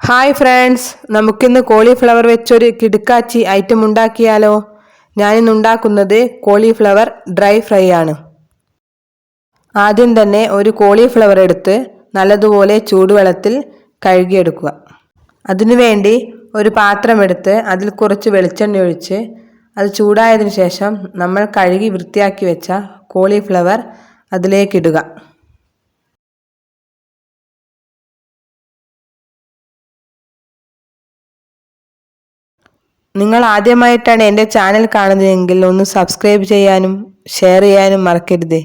Hi friends നമുക്കിന്ന് cauliflower വെച്ചൊരു കിടുക്കാച്ചി ഐറ്റം ഉണ്ടാക്കിയാലോ? ഞാനിന്ന് ഉണ്ടാക്കുന്നത് കോളിഫ്ലവർ ഡ്രൈ ഫ്രൈ ആണ്. ആദ്യം തന്നെ ഒരു കോളിഫ്ലവർ എടുത്ത് നല്ലതുപോലെ ചൂടുവെള്ളത്തിൽ കഴുകിയെടുക്കുക. അതിനുവേണ്ടി ഒരു പാത്രം എടുത്ത് അതിൽ കുറച്ച് വെളിച്ചെണ്ണ ഒഴിച്ച് അത് ചൂടായതിനു ശേഷം നമ്മൾ കഴുകി വൃത്തിയാക്കി വെച്ച കോളിഫ്ലവർ അതിലേക്കിടുക നിങ്ങൾ ആദ്യമായിട്ടാണ് എന്റെ ചാനൽ കാണുന്നതെങ്കിൽ ഒന്ന് സബ്സ്ക്രൈബ് ചെയ്യാനും ഷെയർ ചെയ്യാനും മറക്കരുത്.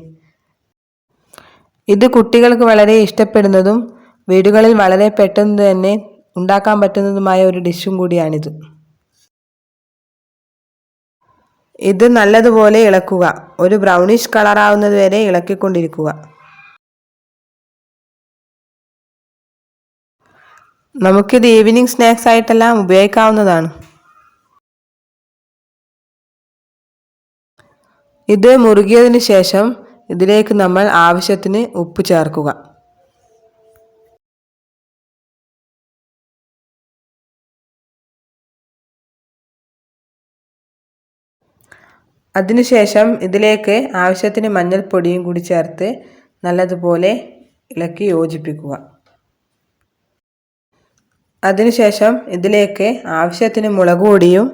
ഇത് കുട്ടികൾക്ക് വളരെ ഇഷ്ടപ്പെടുന്നതും വീടുകളിൽ വളരെ പെട്ടെന്ന് തന്നെ ഉണ്ടാക്കാൻ പറ്റുന്നതുമായ ഒരു ഡിഷും കൂടിയാണിത്. ഇത് നല്ലതുപോലെ ഇളക്കുക. ഒരു ബ്രൗണിഷ് കളറാവുന്നത് വരെ ഇളക്കിക്കൊണ്ടിരിക്കുക. നമുക്കിത് ഈവനിങ് സ്നാക്സ് ആയിട്ടെല്ലാം ഉപയോഗിക്കാവുന്നതാണ്. ഇത് മുറുകിയതിന് ശേഷം ഇതിലേക്ക് നമ്മൾ ആവശ്യത്തിന് ഉപ്പ് ചേർക്കുക. അതിനുശേഷം ഇതിലേക്ക് ആവശ്യത്തിന് മഞ്ഞൾപ്പൊടിയും കൂടി ചേർത്ത് നല്ലതുപോലെ ഇളക്കി യോജിപ്പിക്കുക. അതിനുശേഷം ഇതിലേക്ക് ആവശ്യത്തിന് മുളക് പൊടിയും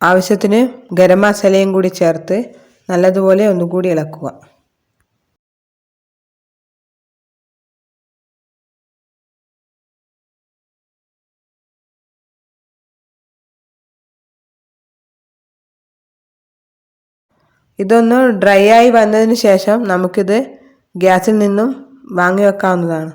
ആവശ്യത്തിന് ഗരം മസാലയും കൂടി ചേർത്ത് നല്ലതുപോലെ ഒന്നുകൂടി ഇളക്കുക. ഇതൊന്ന് ഡ്രൈ ആയി വന്നതിന് ശേഷം നമുക്കിത് ഗ്യാസിൽ നിന്നും വാങ്ങി വെക്കാവുന്നതാണ്.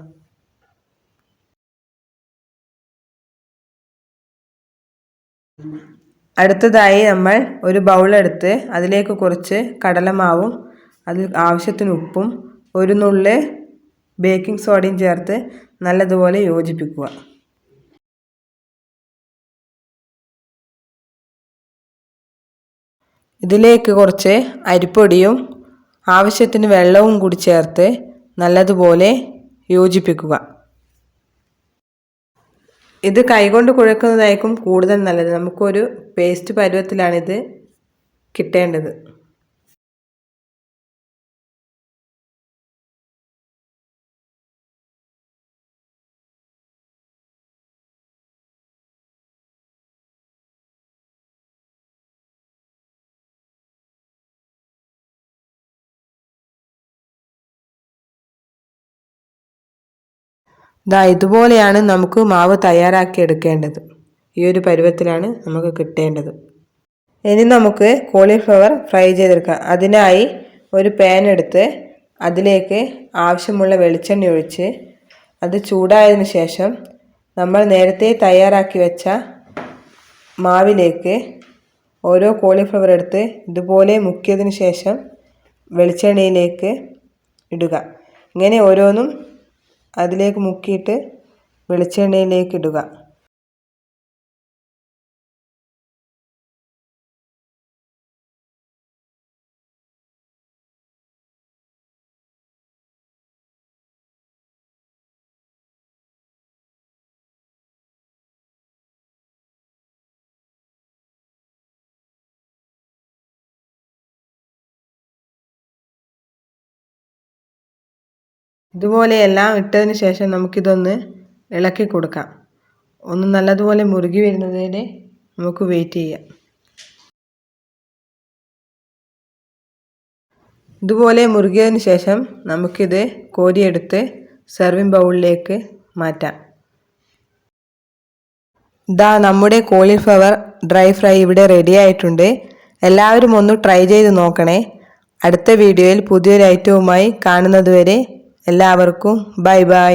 അടുത്തതായി നമ്മൾ ഒരു ബൗൾ ബൗളെടുത്ത് അതിലേക്ക് കുറച്ച് കടലമാവും അതിൽ ആവശ്യത്തിന് ഉപ്പും ഒരു നുള്ള് ബേക്കിംഗ് സോഡയും ചേർത്ത് നല്ലതുപോലെ യോജിപ്പിക്കുക. ഇതിലേക്ക് കുറച്ച് അരിപ്പൊടിയും ആവശ്യത്തിന് വെള്ളവും കൂടി ചേർത്ത് നല്ലതുപോലെ യോജിപ്പിക്കുക. ഇത് കൈകൊണ്ട് കുഴക്കുന്നതായിരിക്കും കൂടുതൽ നല്ലത്. നമുക്കൊരു പേസ്റ്റ് പരുവത്തിലാണിത് കിട്ടേണ്ടത്. ദാ ഇതുപോലെയാണ് നമുക്ക് മാവ് തയ്യാറാക്കി എടുക്കേണ്ടത്. ഈ ഒരു പരുവത്തിലാണ് നമുക്ക് കിട്ടേണ്ടത്. ഇനി നമുക്ക് കോളിഫ്ലവർ ഫ്രൈ ചെയ്തെടുക്കാം. അതിനായി ഒരു പാൻ എടുത്ത് അതിലേക്ക് ആവശ്യമുള്ള വെളിച്ചെണ്ണ ഒഴിച്ച് അത് ചൂടായതിന് ശേഷം നമ്മൾ നേരത്തെ തയ്യാറാക്കി വെച്ച മാവിലേക്ക് ഓരോ കോളിഫ്ലവർ എടുത്ത് ഇതുപോലെ മുക്കിയതിന് ശേഷം വെളിച്ചെണ്ണയിലേക്ക് ഇടുക. ഇങ്ങനെ ഓരോന്നും അതിലേക്ക് മുക്കിയിട്ട് വെളിച്ചെണ്ണയിലേക്ക് ഇടുക. ഇതുപോലെയെല്ലാം ഇട്ടതിന് ശേഷം നമുക്കിതൊന്ന് ഇളക്കി കൊടുക്കാം. ഒന്ന് നല്ലതുപോലെ മുറുകി വരുന്നതിന് നമുക്ക് വെയിറ്റ് ചെയ്യാം. ഇതുപോലെ മുറുകിയതിന് ശേഷം നമുക്കിത് കോരിയെടുത്ത് സെർവിങ് ബൗളിലേക്ക് മാറ്റാം. ഇതാ നമ്മുടെ കോളിഫ്ലവർ ഡ്രൈ ഫ്രൈ ഇവിടെ റെഡി ആയിട്ടുണ്ട്. എല്ലാവരും ഒന്ന് ട്രൈ ചെയ്ത് നോക്കണേ. അടുത്ത വീഡിയോയിൽ പുതിയൊരു ഐറ്റവുമായി കാണുന്നതുവരെ എല്ലാവർക്കും ബൈ ബൈ.